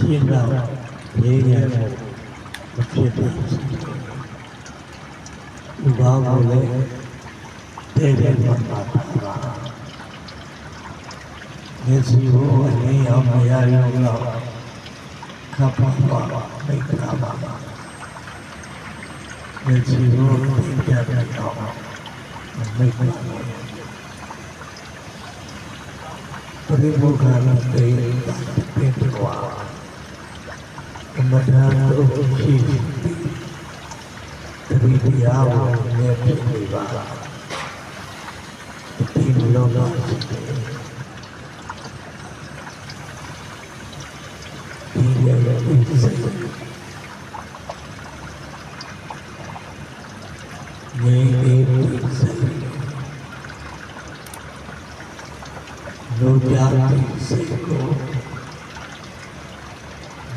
ရှင်းတော့ရေးရဖို့မဖြစ်ဘူးဒီဘာကိုလဲတဲ့တဲ့မှာပါပါမျက်စိကိုအလင်းရောက်မရရုံ တော့ခပ်ပါပါမိတ်ကပါပါ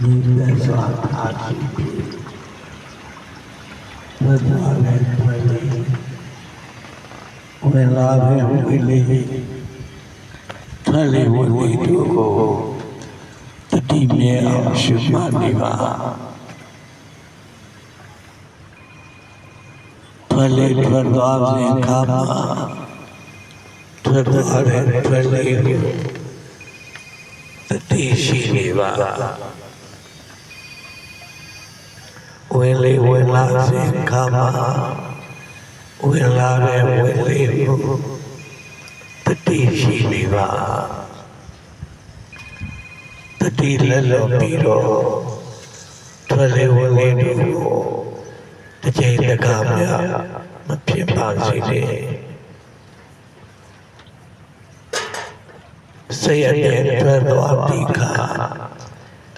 ဒီလက်စွာထားရှိဘုရားလည်းပြည့်ဝင်လာတဲ့ဝိလေထွက်လေဝိလေတို့ကိုတတိမြဲအောင်ရှုမှတ်နေပါထွက်လေထွက်သွားခြင်းခါမှာထွက်သွားတဲ့ထွက်လေကိုတတိရှိနေပါ ဝင်လေဝင်လာခြင်းခါမှာဝင်လာတဲ့ဝင်လေကိုတတိရှိနေပါတတိလည်းလို့ပြီးတော့ထွက်လေဝင်လေတို့ကိုတစ်ချိန်တစ်ခါများမဖြစ်ပါစေနဲ့စိတ်အပြည့်ထွက်သွားပြီးခါ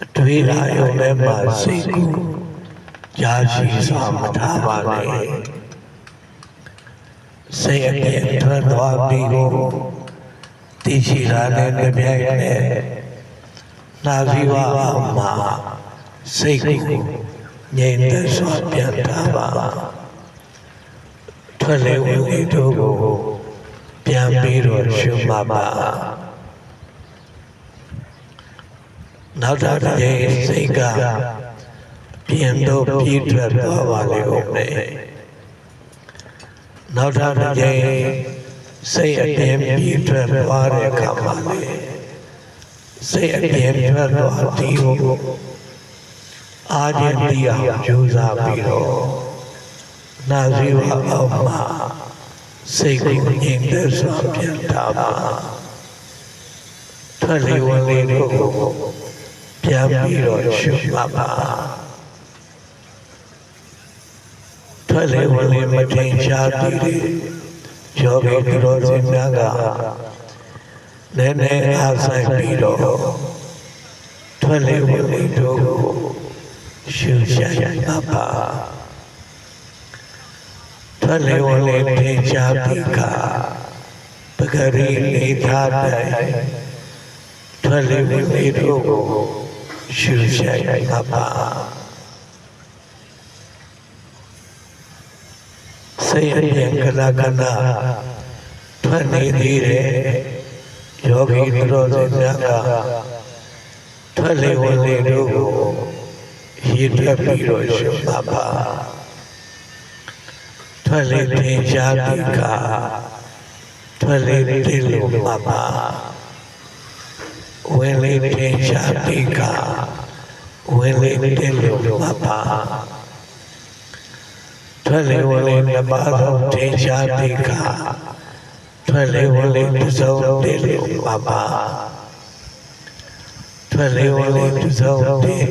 အတွေးလာရုံနဲ့မှစိတ်ကို ရာရှိစွာမထားပါနဲ့စိတ်အပြည့်ထွက်သွားပြီးတော့တည်ရှိလာတဲ့တပြိုင်နက်နာဇီဝအောင်မှာစိတ်ကိုငြိမ်သက်စွာပြန်ထားပါထွက်လေဝင်လေတို့ကိုပြန်ပြီးတော့ရှုမှတ်ပါနောက်တစ်ကြိမ်စိတ်က ပြင်တော့ပြေးထွက်သွားပါလေဦးမယ်နောက်တစ်ကြိမ်စိတ်အပြင်ပြေးထွက်သွားတဲ့အခါမှာလေစိတ်အပြင်ထွက်သွားဒီကိုအားချင်းတရားကြိုးစားပြီးတော့နာဇီဝအောင်မှာစိတ်ကိုငြိမ်သက်စွာပြန်ထားပါထွက်လေဝင်လေတို့ကိုပြန်ပြီးတော့ရှုမှတ်ပါ ထွက်လေဝင်လေမထင်ရှားသေးတဲ့ယောဂီသူတော်စင်များကနည်းနည်းအားဆိုင်ပြီးတော့ထွက်လေဝင်လေတို့ကိုရှုရှာမှတ်ပါထွက်လေဝင်လေထင်ရှားပြီးကပဂရိနေထားတဲ့ထွက်လေဝင်လေတို့ကိုရှုရှာမှတ်ပါ စိတ်အရင်ကလကနာထွက်နေသေးတယ်ယောဂီသူတော်စင်များကထွက်လေဝင်လေတို့ကိုရည်တွက်ပြီးတော့ရှုမှတ်ပါထွက်လေထင်ရှားပြီးကထွက်လေသိလို့မှတ်ပါဝင်လေထင်ရှားပြီးကဝင်လေသိလို့မှတ်ပါ ထွက်လေဝင်လေနှစ်ပါးသောထင်ရှားပြီးကထွက်လေဝင်လေတစ်စုံတည်းလို့မှတ်ပါထွက်လေဝင်လေတစ်စုံတည်း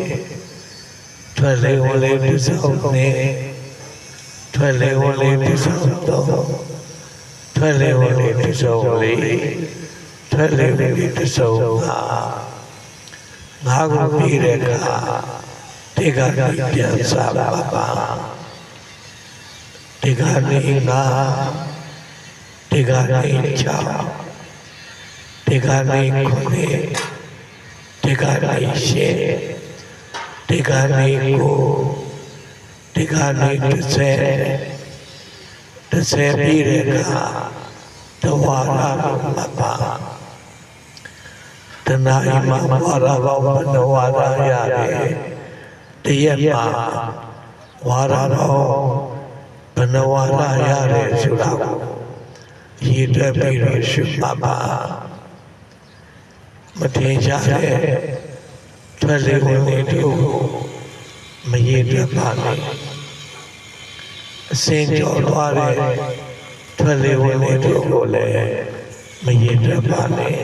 ထွက်လေဝင်လေတစ်စုံတည်းထွက်လေဝင်လေတစ်စုံတော့ထွက်လေဝင်လေတစ်စုံလေးထွက်လေဝင်လေတစ်စုံဟာငါကိုပြီးတဲ့အခါတေကတိပြန်စားပါပါ တေကနေငါတေကနေချောင်းတေကနေခုနှစ်တေကနေရှစ်တေကနေကိုတေကနေတစ်ဆယ်တစ်ဆယ်ပြီးတဲ့အခါတဝါရမပါတဏှာအိမ်မှာဝါရပေါင်းဘယ်နှဝါရရတယ်တရက်မှာဝါရပေါင်း ဘယ်နှဝါရရတယ်ဆိုတာကိုရည်တွက်ပြီးတော့ရှုမှတ်ပါမတင်ကြတဲ့ထွက်လေဝင်လေတို့ကိုမရည်တွက်ပါနဲ့အစင်ကျော်သွားတဲ့ထွက်လေဝင်လေတို့ကိုလည်းမရည်တွက်ပါနဲ့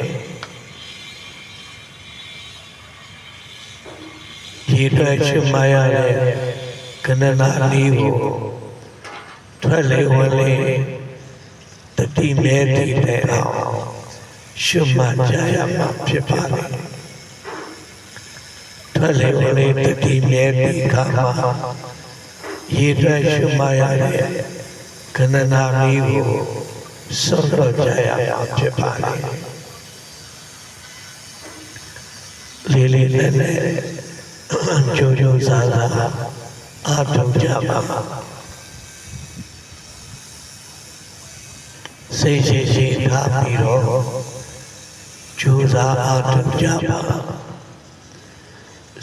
ရေထွက်ချွတ်မရတဲ့ကဏနာနီးကို ထွက်လေဝင်လေတတိမဲတိတဲ့အောင်ရှုမှတ်ကြရမှာဖြစ်ပါလေထွက်လေဝင်လေတတိမဲတိခါမှာရေထွက်ရှုမှတ်ရတဲ့ကဏနာနီးကိုစွန့်လွတ်ကြရမှာဖြစ်ပါလေလေးလေးနဲ့နဲ့ကြိုးကြိုးစားစားအားထုတ်ကြပါမှာ စိတ်ရှိရှိထားပြီးတော့ကြိုးစားအားထုတ်ကြပါ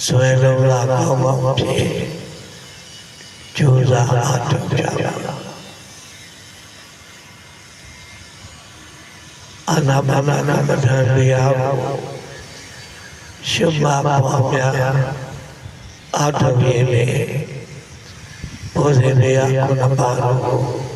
ဆွဲလုံးလာကောင်းကောင်းဖြစ်ကြိုးစားအားထုတ်ကြပါအနာမနာနာမထတရားကိုရှုမှတ်ပါဗျာအာထုပ်ရင်းနဲ့ဘုဇင်တရားခုနပါတော့ကိုနိုင်မှသာကြာရမှာဖြစ်ပါလေတ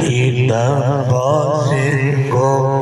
တိတံဘောဇင်ကို